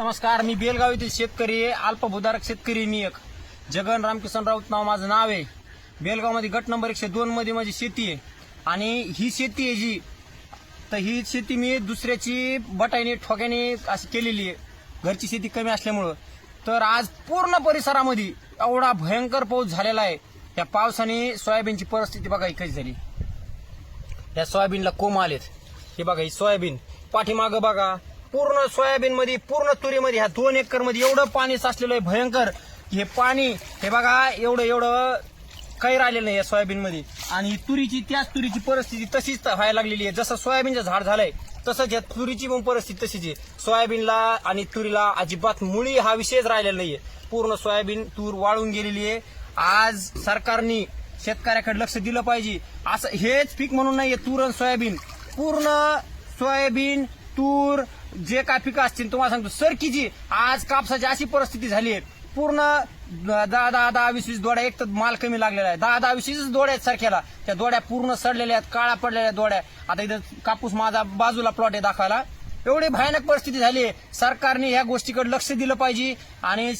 नमस्कार मी बेलगाव येथील शेतकरी आहे अल्पभूधारक शेतकरी मी एक. जगन रामकिशन राऊत नाव माझं नाव आहे. बेलगावमध्ये गट नंबर एकशे दोनमध्ये माझी शेती आहे. आणि ही शेती आहे जी तर ही शेती मी दुसऱ्याची बटाईने ठोक्याने अशी केलेली आहे. घरची शेती कमी असल्यामुळं. तर आज पूर्ण परिसरामध्ये एवढा भयंकर पाऊस झालेला आहे. त्या पावसाने सोयाबीनची परिस्थिती बघा ही कशी झाली. या सोयाबीनला कोंब आलेत. हे बघा ही सोयाबीन. पाठीमागं बघा पूर्ण सोयाबीन मध्ये पूर्ण तुरीमध्ये ह्या दोन एकरमध्ये एवढं पाणी साचलेलं आहे भयंकर. हे पाणी हे बघा एवढं एवढं काही राहिलेलं नाही या सोयाबीन मध्ये आणि ही तुरीची त्याच तुरीची परिस्थिती तशीच व्हायला लागलेली आहे. जसं सोयाबीनचं झाड झालंय तसंच या तुरीची पण परिस्थिती तशीच आहे. सोयाबीनला आणि तुरीला अजिबात मुळी हा विषयच राहिलेला नाहीये. पूर्ण सोयाबीन तूर वाळून गेलेली आहे. आज सरकारने शेतकऱ्याकडे लक्ष दिलं पाहिजे. असं हेच पीक म्हणून नाहीये तूर आणि सोयाबीन. पूर्ण सोयाबीन तूर जे काय पिकं असतील तुम्हाला सांगतो. सरकीची आज कापसाची अशी परिस्थिती झाली आहे. पूर्ण दहा दहा दहा वीस वीस दोड्या एक तर माल कमी लागलेला आहे. दहा दहा वीस वीस दोड्या आहेत सारख्याला. त्या दोड्या पूर्ण सडलेल्या आहेत काळा पडलेल्या दोड्या आता इथं कापूस माझा बाजूला प्लॉट आहे दाखवायला. एवढी भयानक परिस्थिती झाली आहे. सरकारने या गोष्टीकडे लक्ष दिलं पाहिजे. आणि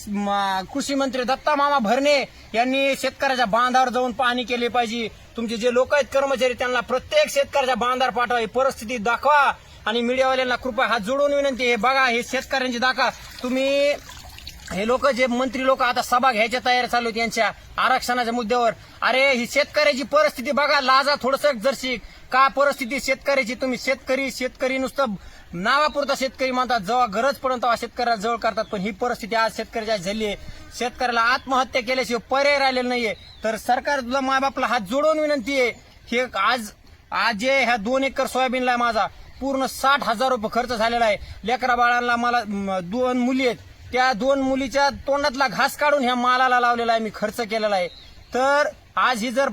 कृषी मंत्री दत्ता मामा भरणे यांनी शेतकऱ्याच्या बांधावर जाऊन पाहणी केली पाहिजे. तुमचे जे लोक आहेत कर्मचारी त्यांना प्रत्येक शेतकऱ्याच्या बांधावर पाठवा. ही परिस्थिती दाखवा. आणि मीडियावाल्यांना कृपया हात जोडून विनंती आहे. बघा हे शेतकऱ्यांची दाखा. तुम्ही हे लोक जे मंत्री लोक आता सभा घ्यायच्या तयारी चालू आहेत यांच्या आरक्षणाच्या मुद्द्यावर. अरे ही शेतकऱ्याची परिस्थिती बघा लाजा थोडस जरशी. का परिस्थिती शेतकऱ्याची? तुम्ही शेतकरी शेतकरी नुसतं नावापुरता शेतकरी मानतात जेव्हा गरज पडून तेव्हा शेतकऱ्याला जवळ करतात. पण ही परिस्थिती आज शेतकऱ्याच्या झाली आहे. शेतकऱ्याला आत्महत्या केल्याशिवाय पर्याय राहिलेला नाहीये. तर सरकार तुला मायबापला हात जोडून विनंती आहे. हे आज आज जे ह्या दोन एकर सोयाबीनला आहे माझा पूर्ण साठ हजार रुपये खर्च झालेला आहे. लेकरा बाळांना मला दोन मुली आहेत. त्या दोन मुलीच्या तोंडातला घास काढून ह्या मालाला लावलेला आहे मी खर्च केलेला आहे. तर आज ही जर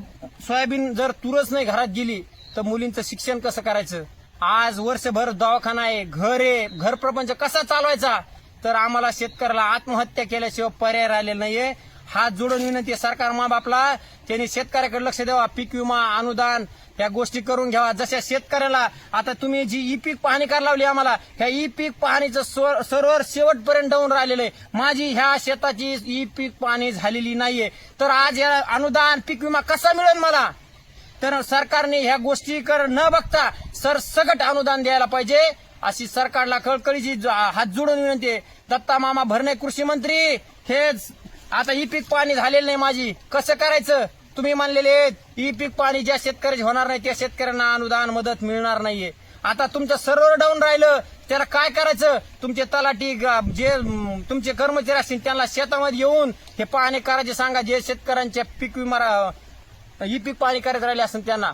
सोयाबीन जर तुरच नाही घरात गेली तर मुलींचं शिक्षण कसं करायचं? आज वर्षभर दवाखाना आहे घर आहे घर प्रपंच कसा चालवायचा? तर आम्हाला शेतकऱ्याला आत्महत्या केल्याशिवाय पर्याय राहिलेला नाहीये. हात जोडून विनंती आहे सरकार मा बापला त्यांनी शेतकऱ्याकडे लक्ष द्यावा पीक विमा अनुदान या गोष्टी करून घ्यावा. जशा शेतकऱ्याला आता तुम्ही जी ई पीक पाहणी करायला लावली आम्हाला ह्या ई पीक पाहणीचं स्वर- शेवटपर्यंत डाऊन राहिलेलं आहे. माझी ह्या शेताची ई पीक पाहणी झालेली नाहीये. तर आज या अनुदान पीक विमा कसा मिळेल मला? तर सरकारने ह्या गोष्टीकर न बघता सरसकट अनुदान द्यायला पाहिजे. अशी सरकारला कळकळीची हात जोडून विनंती आहे. दत्ता मामा भरणे कृषी मंत्री हेच आता ही पीक पाणी झालेलं नाही माझी. कसं करायचं? तुम्ही मानलेले ई पीक पाणी ज्या शेतकऱ्याचे होणार नाही त्या शेतकऱ्यांना अनुदान मदत मिळणार नाहीये. आता तुमचं सर्व्हर डाऊन राहिलं त्याला काय करायचं? तुमचे तलाठी जे तुमचे कर्मचारी असतील त्यांना शेतामध्ये येऊन हे पाहणी करायचे सांगा जे शेतकऱ्यांच्या पीक विमा ई पीक पाणी करायचं राहिले असेल त्यांना.